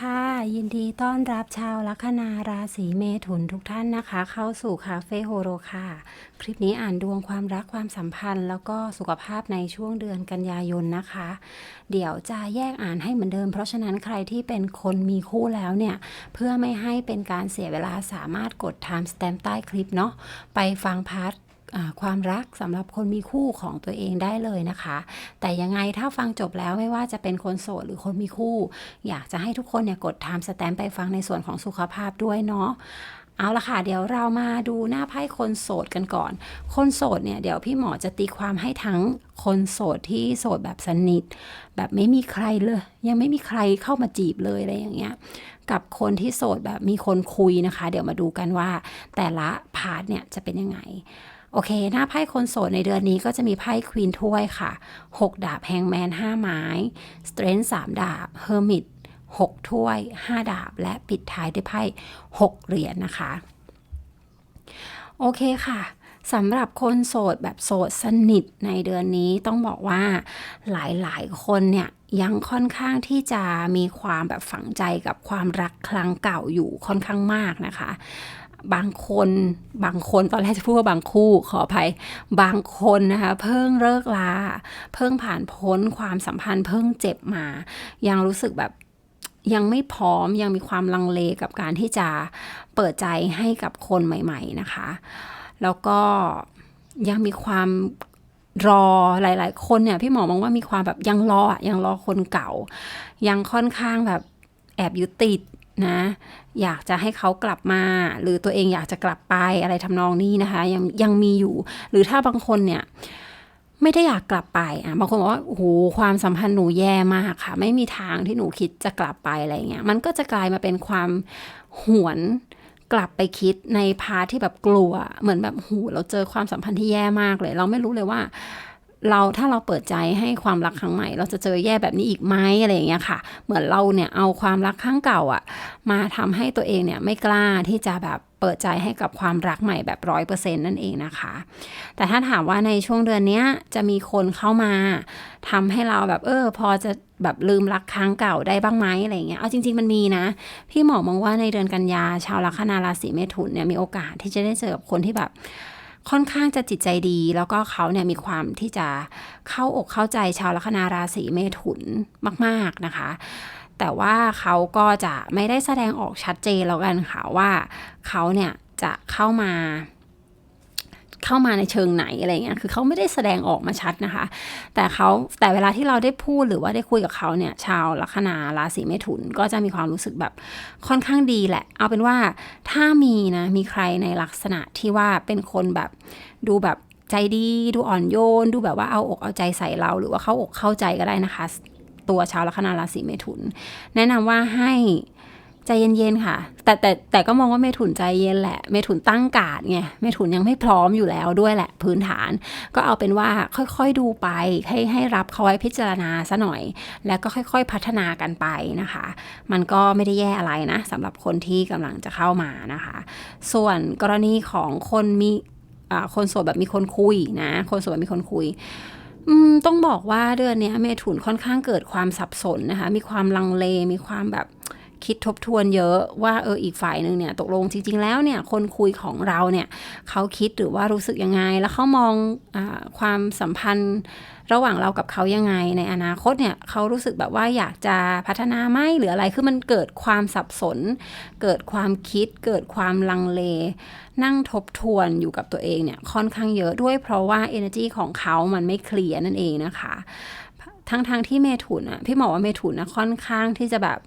ค่ะ ยินดีต้อนรับชาวลัคนาราศีเมถุนทุกท่านนะคะ เข้าสู่คาเฟ่โฮโรค่ะ คลิปนี้อ่านดวงความรักความสัมพันธ์ แล้วก็สุขภาพในช่วงเดือนกันยายนนะคะ เดี๋ยวจะแยกอ่านให้เหมือนเดิม เพราะฉะนั้นใครที่เป็นคนมีคู่แล้วเนี่ย เพื่อไม่ให้เป็นการเสียเวลาสามารถกด time stamp ใต้คลิปเนาะไปฟังพาร์ท ความรักสำหรับคนมีคู่ของตัวเองได้เลยนะคะ แต่ยังไงถ้าฟังจบแล้วไม่ว่าจะเป็นคนโสดหรือคนมีคู่ อยากจะให้ทุกคนเนี่ยกด time stamp ไปฟังในส่วนของสุขภาพด้วยเนาะเอาละค่ะ เดี๋ยวเรามาดูหน้าไพ่คนโสดกันก่อน คนโสดเนี่ยเดี๋ยวพี่หมอจะตีความให้ทั้งคนโสดที่โสดแบบสนิท แบบไม่มีใครเลย ยังไม่มีใครเข้ามาจีบเลยอะไรอย่างเงี้ยกับคนที่โสดแบบมีคนคุยนะคะ เดี๋ยวมาดูกันว่าแต่ละพาร์ทเนี่ยจะเป็นยังไง โอเค หน้าไพ่คนโสดในเดือนนี้ก็จะมีไพ่ควีนถ้วยค่ะ 6 ดาบแฮงแมน 5 ไม้สเตรนท์3ดาบเฮอร์มิต6ถ้วย 5 ดาบ และปิดท้ายด้วยไพ่ 6 เหรียญนะคะ โอเคค่ะสำหรับคนโสดแบบโสดสนิทในเดือนนี้ต้องบอกว่าหลายๆ คนเนี่ยยังค่อนข้างที่จะมีความแบบฝังใจกับความรักครั้งเก่าอยู่ค่อนข้างมากนะคะ บางคนบางคนตอนแรกจะพูดว่าบางคู่ขออภัยบางคนนะคะเพิ่งเลิกลา เพิ่งผ่านพ้นความสัมพันธ์เพิ่งเจ็บมา ยังรู้สึกแบบยังไม่พร้อมยังมีความลังเลกับการที่จะเปิดใจให้กับคนใหม่ ๆนะคะ แล้วก็ยังมีความรอหลาย ๆ คนเนี่ยพี่หมอมองว่ามีความแบบยังรออะยังรอคนเก่า ยังค่อนข้างแบบแอบอยึดติด นะ อยากจะให้เขากลับมา หรือตัวเองอยากจะกลับไปอะไรทำนองนี้นะคะ ยังยังมีอยู่ หรือถ้าบางคนเนี่ยไม่ได้อยากกลับไปอะบางคนบอกว่าโอ้โหความสัมพันธ์หนูแย่มากค่ะ ไม่มีทางที่หนูคิดจะกลับไปอะไรเงี้ยมันก็จะกลายมาเป็นความหวนกลับไปคิดในพาที่แบบกลัว เหมือนแบบหูเราเจอความสัมพันธ์ที่แย่มากเลย เราไม่รู้เลยว่า เราถ้าเราเปิดใจให้ความรักครั้งใหม่ เราจะเจอแย่แบบนี้อีกไหมอะไรอย่างเงี้ยค่ะ เหมือนเราเนี่ยเอาความรักครั้งเก่าอะ มาทำให้ตัวเองเนี่ยไม่กล้าที่จะแบบเปิดใจให้กับความรักใหม่แบบร้อยเปอร์เซ็นต์นั่นเองนะคะ แต่ถ้าถามว่าในช่วงเดือนเนี้ยจะมีคนเข้ามาทำให้เราแบบเออ พอจะแบบลืมรักครั้งเก่าได้บ้างไหมอะไรเงี้ย เอาจริง ๆ มันมีนะ พี่หมอมองว่าในเดือนกันยาชาวลัคนาราศีเมถุนเนี่ยมีโอกาสที่จะได้เจอกับคนที่แบบ ค่อนข้างจะจิตใจดี แล้วก็เขาเนี่ยมีความที่จะเข้าอกเข้าใจชาวลัคนาราศีเมถุนมาก ๆนะคะ แต่ว่าเขาก็จะไม่ได้แสดงออกชัดเจนแล้วกันค่ะว่าเขาเนี่ยจะเข้ามา เข้ามาในเชิงไหนอะไรเงี้ย คือเขาไม่ได้แสดงออกมาชัดนะคะ แต่เขาแต่เวลาที่เราได้พูดหรือว่าได้คุยกับเขาเนี่ย ชาวลัคนาราศีเมถุนก็จะมีความรู้สึกแบบค่อนข้างดีแหละ เอาเป็นว่าถ้ามีนะ มีใครในลักษณะที่ว่าเป็นคนแบบดูแบบใจดี ดูอ่อนโยน ดูแบบว่าเอาอกเอาใจใส่เรา หรือว่าเข้าอกเข้าใจก็ได้นะคะ ตัวชาวลัคนาราศีเมถุน แนะนำว่าให้ ใจเย็นๆค่ะ แต่แต่แต่ก็มองว่าเมถุนใจเย็นแหละ เมถุนตั้งการ์ดไง เมถุนยังไม่พร้อมอยู่แล้วด้วยแหละพื้นฐาน ก็เอาเป็นว่าค่อยๆดูไป ให้ให้รับเขาไว้พิจารณาซะหน่อย แล้วก็ค่อยๆพัฒนากันไปนะคะ มันก็ไม่ได้แย่อะไรนะสำหรับคนที่กำลังจะเข้ามานะคะ ส่วนกรณีของคนมีคนโสดแบบมีคนคุยนะ คนโสดแบบมีคนคุยต้องบอกว่าเดือนนี้เมถุนค่อนข้างเกิดความสับสนนะคะ มีความลังเล มีความแบบ คิดทบทวนเยอะว่าเอออีกฝ่ายหนึ่งเนี่ยตกลงจริง ๆ แล้วเนี่ยคนคุยของเราเนี่ยเขาคิดหรือว่ารู้สึกยังไง แล้วเขามองอความสัมพันธ์ระหว่างเรากับเขายังไงในอนาคตเนี่ยเขารู้สึกแบบว่าอยากจะพัฒนาไหมหรืออะไรคือมันเกิดความสับสน เกิดความคิด เกิดความลังเล นั่งทบทวนอยู่กับตัวเองเนี่ยค่อนข้างเยอะด้วยเพราะว่า energy ของเขามันไม่เคลียร์นั่นเองนะคะทั้งทางๆที่เมถุนอะพี่หมอว่าเมถุนนะค่อนข้างที่จะแบบ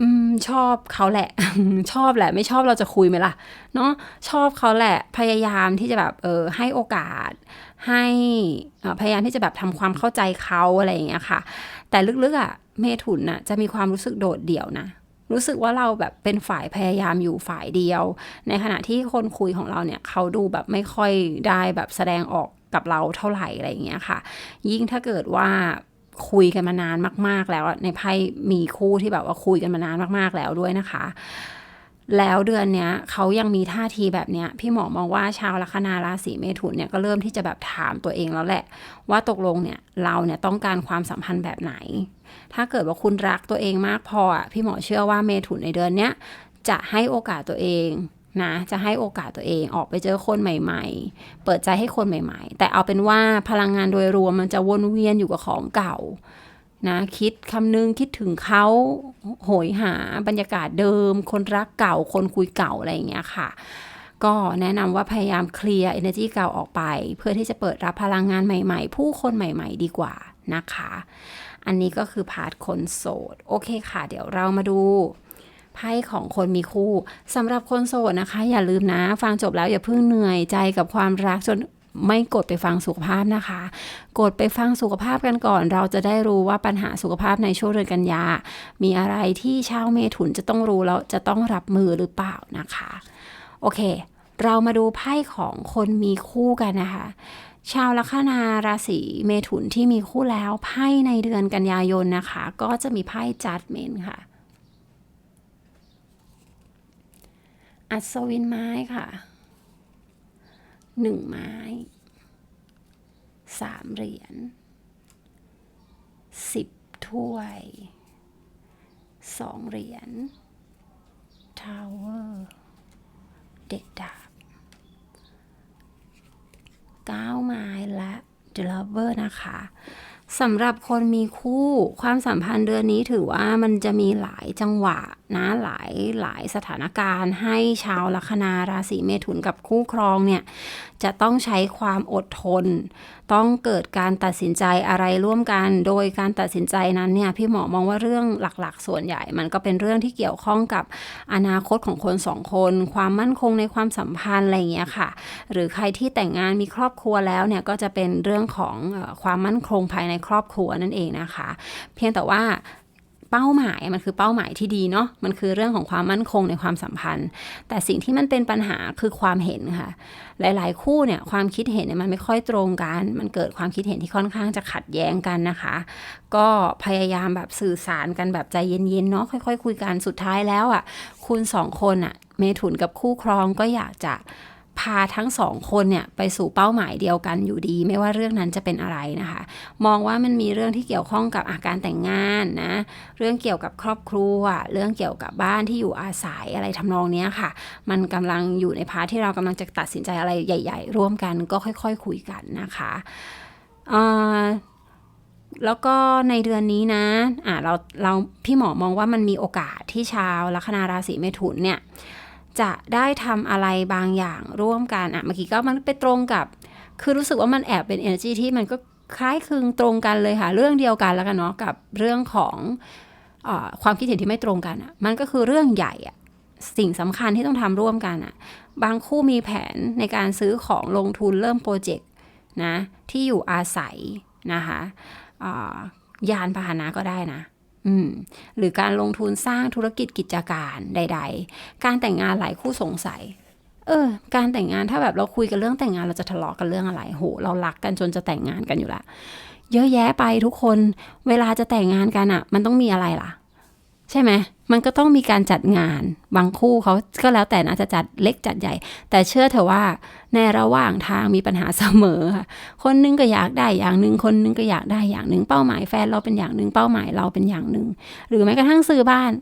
อืมชอบเขาแหละ ชอบแหละ ไม่ชอบเราจะคุยไหมล่ะ เนาะชอบเขาแหละ พยายามที่จะแบบเออให้โอกาส ให้พยายามที่จะแบบทำความเข้าใจเขาอะไรอย่างเงี้ยค่ะ แต่ลึกๆอะ่ะเมถุนน่ะจะมีความรู้สึกโดดเดี่ยวนะรู้สึกว่าเราแบบเป็นฝ่ายพยายามอยู่ฝ่ายเดียว ในขณะที่คนคุยของเราเนี่ยเขาดูแบบไม่ค่อยได้แบบแสดงออกกับเราเท่าไหร่อะไรอย่างเงี้ยค่ะ ยิ่งถ้าเกิดว่า คุยกันมานานมาก ๆ แล้วในไพ่มีคู่ที่แบบว่าคุยกันมานานมากๆแล้วด้วยนะคะ แล้วเดือนเนี้ยเขายังมีท่าทีแบบเนี้ยพี่หมอมองว่าชาวลัคนาราศีเมถุนเนี่ยก็เริ่มที่จะแบบถามตัวเองแล้วแหละ ว่าตกลงเนี่ยเราเนี่ยต้องการความสัมพันธ์แบบไหน ถ้าเกิดว่าคุณรักตัวเองมากพออะพี่หมอเชื่อว่าเมถุนในเดือนเนี้ยจะให้โอกาสตัวเอง นะจะให้โอกาสตัวเองออกไปเจอคนใหม่ ๆ เปิดใจให้คนใหม่ ๆ แต่เอาเป็นว่าพลังงานโดยรวมมันจะวนเวียนอยู่กับของเก่านะคิดคำนึงคิดถึงเขาโหยหาบรรยากาศเดิม คนรักเก่าคนคุยเก่าอะไรอย่างเงี้ยค่ะ ก็แนะนำว่าพยายามเคลียร์ energy เก่าออกไป เพื่อที่จะเปิดรับพลังงานใหม่ ๆ ผู้คนใหม่ ๆ ดีกว่านะคะ อันนี้ก็คือพาร์ทคนโสด โอเคค่ะ เดี๋ยวเรามาดู ไพ่ของคนมีคู่สำหรับคนโสดนะคะ อย่าลืมนะ ฟังจบแล้วอย่าเพิ่งเหนื่อยใจกับความรักจนไม่กดไปฟังสุขภาพนะคะ กดไปฟังสุขภาพกันก่อน เราจะได้รู้ว่าปัญหาสุขภาพในช่วงเดือนกันยา มีอะไรที่ชาวเมถุนจะต้องรู้แล้วจะต้องรับมือหรือเปล่านะคะ โอเค เรามาดูไพ่ของคนมีคู่กันนะคะ ชาวลัคนาราศีเมถุนที่มีคู่แล้วไพ่ในเดือนกันยายนนะคะ ก็จะมีไพ่จัดเมนค่ะ อัศวินไม้ค่ะหนึ่งไม้สามเหรียญสิบถ้วยสองเหรียญทาวเวอร์เด็กดาบเก้าไม้และเดลเวอร์นะคะสำหรับคนมีคู่ความสัมพันธ์เดือนนี้ถือว่ามันจะมีหลายจังหวะ นะหลายหลายสถานการณ์ ให้ชาวลัคนาราศีเมถุนกับคู่ครองเนี่ยจะต้องใช้ความอดทน ต้องเกิดการตัดสินใจอะไรร่วมกัน โดยการตัดสินใจนั้นเนี่ยพี่หมอมองว่าเรื่องหลักๆ ส่วนใหญ่ มันก็เป็นเรื่องที่เกี่ยวข้องกับอนาคตของคนสองคน ความมั่นคงในความสัมพันธ์อะไรอย่างเงี้ยค่ะ หรือใครที่แต่งงานมีครอบครัวแล้วเนี่ยก็จะเป็นเรื่องของความมั่นคงภายในครอบครัวนั่นเองนะคะ เพียงแต่ว่า เป้าหมายมันคือเป้าหมายที่ดีเนาะมันคือเรื่องของความมั่นคงในความสัมพันธ์ แต่สิ่งที่มันเป็นปัญหาคือความเห็นค่ะ หลายๆ คู่เนี่ยความคิดเห็นเนี่ยมันไม่ค่อยตรงกัน มันเกิดความคิดเห็นที่ค่อนข้างจะขัดแย้งกันนะคะ ก็พยายามแบบสื่อสารกันแบบใจเย็นๆเนาะค่อยๆคุยกันสุดท้ายแล้วอะคุณสองคนอะเมถุนกับคู่ครองก็อยากจะ พาทั้งสองคนเนี่ยไปสู่เป้าหมายเดียวกันอยู่ดี ไม่ว่าเรื่องนั้นจะเป็นอะไรนะคะ มองว่ามันมีเรื่องที่เกี่ยวข้องกับอาการแต่งงานนะเรื่องเกี่ยวกับครอบครัว เรื่องเกี่ยวกับบ้านที่อยู่อาศัยอะไรทำนองนี้ค่ะ มันกำลังอยู่ในพาร์ทที่เรากำลังจะตัดสินใจอะไรใหญ่ ๆ ร่วมกันก็ค่อยๆคคุยกันนะคะแล้วก็ในเดือนนี้นะอ่าเราเราพี่หมอมองว่ามันมีโอกาสที่ชาวลัคนาราศีเมถุนเนี่ย จะได้ทำอะไรบางอย่างร่วมกันอะเมื่อกี้ก็มันไปตรงกับ คือรู้สึกว่ามันแอบเป็น energy ที่มันก็คล้ายคลึงตรงกันเลยค่ะ เรื่องเดียวกันแล้วกันเนาะกับเรื่องของอความคิดเห็นที่ไม่ตรงกันอะมันก็คือเรื่องใหญ่อะสิ่งสำคัญที่ต้องทำร่วมกันอะบางคู่มีแผนในการซื้อของลงทุนเริ่มโปรเจกต์นะที่อยู่อาศัยนะคะยานพาหนะก็ได้นะ หรือการลงทุนสร้างธุรกิจกิจการใด ๆ การแต่งงานหลายคู่สงสัย เออ การแต่งงานถ้าแบบเราคุยกันเรื่องแต่งงานเราจะทะเลาะกันเรื่องอะไร โห เรารักกันจนจะแต่งงานกันอยู่ละ เยอะแยะไปทุกคน เวลาจะแต่งงานกันอะ่ะ มันต้องมีอะไรล่ะ ใช่ไหมมันก็ต้องมีการจัดงาน บางคู่เขาก็แล้วแต่นะจะจัดเล็กจัดใหญ่ แต่เชื่อเถอะว่าในระหว่างทางมีปัญหาเสมอค่ะ คนนึงก็อยากได้อย่างหนึ่งคนนึงก็อยากได้อย่างหนึ่งเป้าหมายแฟนเราเป็นอย่างหนึ่งเป้าหมายเราเป็นอย่างหนึ่งหรือแม้กระทั่งซื้อบ้าน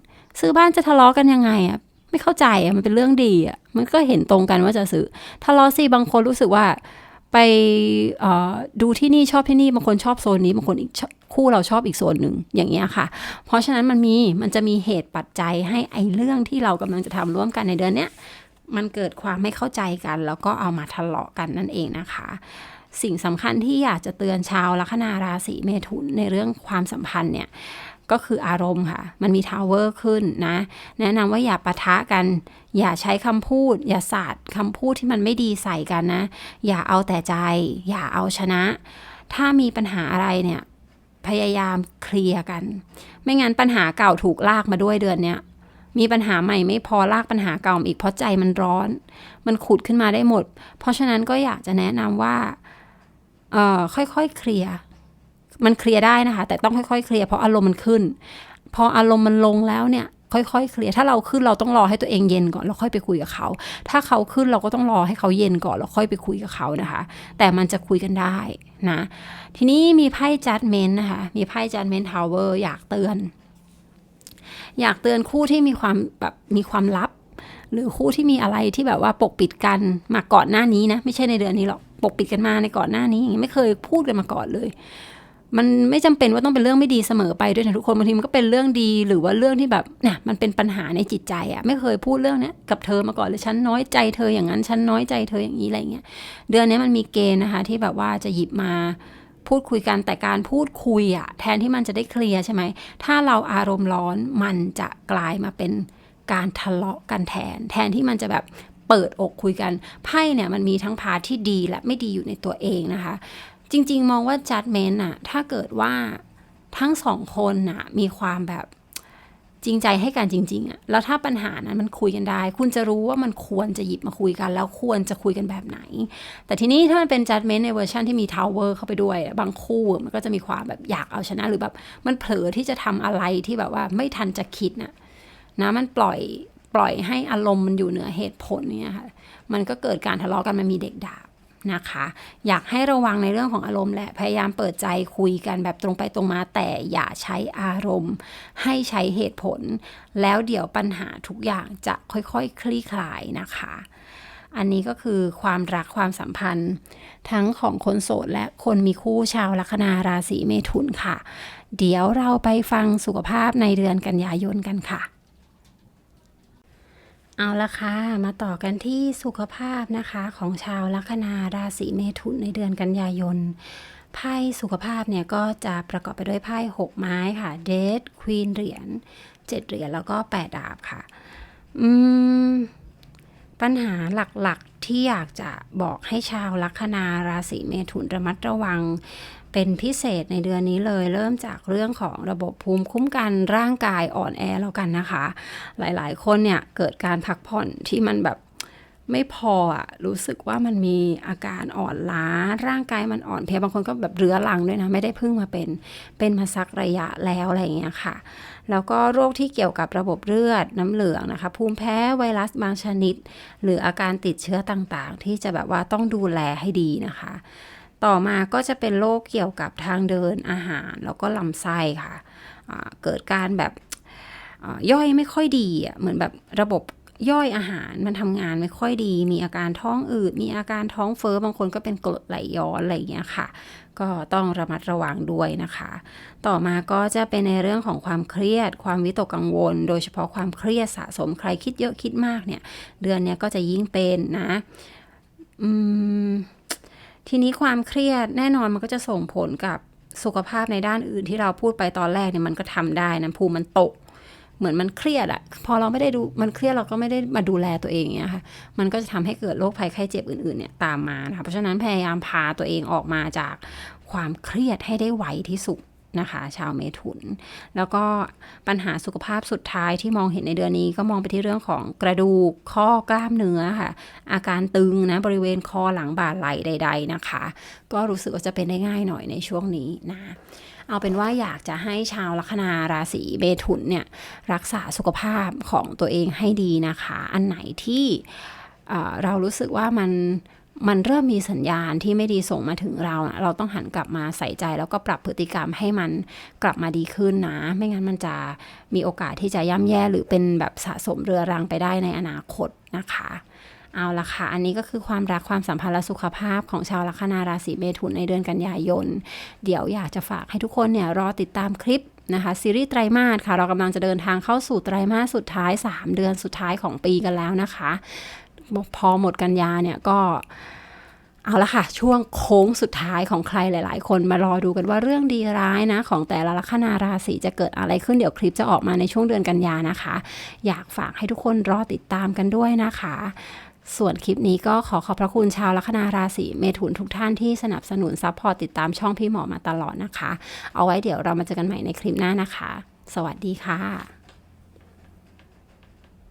ซื้อบ้านจะทะเลาะกันยังไงอะไม่เข้าใจอะมันเป็นเรื่องดีอะมันก็เห็นตรงกันว่าจะซื้อทะเลาะสิบางคนรู้สึกว่า ไปดูที่นี่ชอบที่นี่บางคนชอบโซนนี้บางคนอีกคู่เราชอบอีกโซนหนึ่งอย่างเงี้ยค่ะ เพราะฉะนั้นมันมีมันจะมีเหตุปัจจัยให้ไอ้เรื่องที่เรากำลังจะทำร่วมกันในเดือนเนี้ยมันเกิดความไม่เข้าใจกัน แล้วก็เอามาทะเลาะกันนั่นเองนะคะ สิ่งสำคัญที่อยากจะเตือนชาวลัคนาราศีเมถุนในเรื่องความสัมพันธ์เนี่ย ก็คืออารมณ์ค่ะ มันมีทาวเวอร์ขึ้นนะ แนะนำว่าอย่าปะทะกัน อย่าใช้คำพูด อย่าสาดคำพูดที่มันไม่ดีใส่กันนะ อย่าเอาแต่ใจ อย่าเอาชนะ ถ้ามีปัญหาอะไรเนี่ย พยายามเคลียร์กัน ไม่งั้นปัญหาเก่าถูกลากมาด้วยเดือนเนี้ยมีปัญหาใหม่ไม่พอลากปัญหาเก่าอีกเพราะใจมันร้อน มันขุดขึ้นมาได้หมด เพราะฉะนั้นก็อยากจะแนะนำว่าเอ่อค่อยๆเคลียร์ มันเคลียร์ได้นะคะ แต่ต้องค่อยๆ เคลียร์เพราะอารมณ์มันขึ้น พออารมณ์มันลงแล้วเนี่ยค่อยๆ เคลียร์ ถ้าเราขึ้นเราต้องรอให้ตัวเองเย็นก่อนแล้วค่อยไปคุยกับเขา ถ้าเขาขึ้นเราก็ต้องรอให้เขาเย็นก่อนแล้วค่อยไปคุยกับเขานะคะ แต่มันจะคุยกันได้นะ ทีนี้มีไพ่จัดเมนนะคะ มีไพ่จัดเมนทาวเวอร์อยากเตือน อยากเตือนคู่ที่มีความแบบมีความลับ หรือคู่ที่มีอะไรที่แบบว่าปกปิดกันมาก่อนหน้านี้นะ ไม่ใช่ในเดือนนี้หรอก ปกปิดกันมาในก่อนหน้านี้อย่างงี้ไม่เคยพูดกันมาก่อนเลย มันไม่จำเป็นว่าต้องเป็นเรื่องไม่ดีเสมอไปด้วยนะทุกคนบางทีมันก็เป็นเรื่องดีหรือว่าเรื่องที่แบบเนี่ยมันเป็นปัญหาในจิตใจอะไม่เคยพูดเรื่องนี้กับเธอมาก่อนเลยฉันน้อยใจเธออย่างนั้นฉันน้อยใจเธออย่างนี้อะไรเงี้ยเดือนนี้มันมีเกณฑ์นะคะ ที่แบบว่าจะหยิบมาพูดคุยกันแต่การพูดคุยอะแทนที่มันจะได้เคลียร์ใช่ไหมถ้าเราอารมณ์ร้อนมันจะกลายมาเป็นการทะเลาะกันแทน แทนที่มันจะแบบเปิดอกคุยกันไพ่เนี่ยมันมีทั้งพาที่ดีและไม่ดีอยู่ในตัวเองนะคะ จริง ๆ มองว่า judgment อะถ้าเกิดว่าทั้งสองคนนะมีความแบบจริงใจให้กันจริง ๆอะแล้วถ้าปัญหานั้นมันคุยกันได้ คุณจะรู้ว่ามันควรจะหยิบมาคุยกัน แล้วควรจะคุยกันแบบไหน แต่ทีนี้ถ้ามันเป็น judgment ในเวอร์ชันที่มี tower เข้าไปด้วย บางคู่มันก็จะมีความแบบอยากเอาชนะ หรือแบบมันเผลอที่จะทำอะไรที่แบบว่าไม่ทันจะคิดน่ะนะมันปล่อยปล่อยให้อารมณ์มันอยู่เหนือเหตุผลเนี่ยค่ะมันก็เกิดการทะเลาะกันมันมีเด็กด่า นะคะ อยากให้ระวังในเรื่องของอารมณ์แหละพยายามเปิดใจคุยกันแบบตรงไปตรงมา แต่อย่าใช้อารมณ์ ให้ใช้เหตุผล แล้วเดี๋ยวปัญหาทุกอย่างจะค่อยๆคคลี่คลายนะคะ อันนี้ก็คือความรักความสัมพันธ์ ทั้งของคนโสดและคนมีคู่ชาวลัคนาราศีเมถุนค่ะ เดี๋ยวเราไปฟังสุขภาพในเดือนกันยายนกันค่ะ เอาละค่ะ มาต่อกันที่สุขภาพนะคะของชาวลัคนาราศีเมถุนในเดือนกันยายน ไพ่สุขภาพเนี่ยก็จะประกอบไปด้วยไพ่หกไม้ค่ะ เดทควีนเหรียญเจ็ดเหรียญแล้วก็แปดดาบค่ะ อืม ปัญหาหลักๆที่อยากจะบอกให้ชาวลัคนาราศีเมถุนระมัดระวัง เป็นพิเศษในเดือนนี้เลยเริ่มจากเรื่องของระบบภูมิคุ้มกันร่างกายอ่อนแอแล้วกันนะคะ หลายๆ คนเนี่ยเกิดการพักผ่อนที่มันแบบไม่พออะรู้สึกว่ามันมีอาการอ่อนล้าร่างกายมันอ่อนเพลียบางคนก็แบบเรื้อรังด้วยนะ ไม่ได้เพิ่งมาเป็น เป็นมาสักระยะแล้วอะไรอย่างเงี้ยค่ะ แล้วก็โรคที่เกี่ยวกับระบบเลือดน้ำเหลืองนะคะ ภูมิแพ้ไวรัสบางชนิด หรืออาการติดเชื้อต่างๆ ที่จะแบบว่าต้องดูแลให้ดีนะคะ ต่อมาก็จะเป็นโรคเกี่ยวกับทางเดินอาหาร แล้วก็ลำไส้ค่ะอ่าเกิดการแบบย่อยไม่ค่อยดีเหมือนแบบระบบย่อยอาหารมันทำงานไม่ค่อยดี มีอาการท้องอืด มีอาการท้องเฟ้อบางคนก็เป็นกรดไหลย้อนอะไรอย่างเงี้ยค่ะ ก็ต้องระมัดระวังด้วยนะคะ ต่อมาก็จะเป็นในเรื่องของความเครียด ความวิตกกังวล โดยเฉพาะความเครียดสะสมใครคิดเยอะคิดมากเนี่ย เดือนเนี้ยก็จะยิ่งเป็นนะ อืม ทีนี้ความเครียดแน่นอนมันก็จะส่งผลกับสุขภาพในด้านอื่นที่เราพูดไปตอนแรกเนี่ยมันก็ทำได้นะภูมิมันตก เหมือนมันเครียดอะพอเราไม่ได้ดูมันเครียดเราก็ไม่ได้มาดูแลตัวเองอย่างเงี้ยค่ะมันก็จะทำให้เกิดโรคภัยไข้เจ็บอื่นๆเนี่ยตามมานะคะเพราะฉะนั้นพยายามพาตัวเองออกมาจากความเครียดให้ได้ไวที่สุด นะคะ ชาวเมถุน แล้วก็ปัญหาสุขภาพสุดท้ายที่มองเห็นในเดือนนี้ก็มองไปที่เรื่องของกระดูกข้อกล้ามเนื้อค่ะ อาการตึงนะบริเวณคอหลังบ่าไหล่ใด ๆนะคะ ก็รู้สึกว่าจะเป็นได้ง่ายหน่อยในช่วงนี้นะเอาเป็นว่าอยากจะให้ชาวลัคนาราศีเมถุนเนี่ยรักษาสุขภาพของตัวเองให้ดีนะคะ อันไหนที่เเรารู้สึกว่ามัน มันเริ่มมีสัญญาณที่ไม่ดีส่งมาถึงเรา เราต้องหันกลับมาใส่ใจแล้วก็ปรับพฤติกรรมให้มันกลับมาดีขึ้นนะ ไม่งั้นมันจะมีโอกาสที่จะย่ำแย่หรือเป็นแบบสะสมเรือรังไปได้ในอนาคตนะคะเอาละค่ะ อันนี้ก็คือความรักความสัมพันธ์และสุขภาพของชาวลัคนาราศีเมถุนในเดือนกันยายน เดี๋ยวอยากจะฝากให้ทุกคนเนี่ยรอติดตามคลิปนะคะซีรีส์ไตรมาสค่ะ เรากำลังจะเดินทางเข้าสู่ไตรมาสสุดท้าย 3 เดือนสุดท้ายของปีกันแล้วนะคะ พอหมดกันยาเนี่ยก็เอาละค่ะ ช่วงโค้งสุดท้ายของใครหลาย ๆ คนมารอดูกันว่าเรื่องดีร้ายนะ ของแต่ละลัคนาราศีจะเกิดอะไรขึ้นเดี๋ยวคลิปจะออกมาในช่วงเดือนกันยานะคะ อยากฝากให้ทุกคนรอติดตามกันด้วยนะคะ ส่วนคลิปนี้ก็ขอขอบพระคุณชาวลัคนาราศีเมถุนทุกท่านที่สนับสนุนซัพพอร์ตติดตามช่องพี่หมอมาตลอดนะคะ เอาไว้เดี๋ยวเรามาเจอกันใหม่ในคลิปหน้านะคะ สวัสดีค่ะ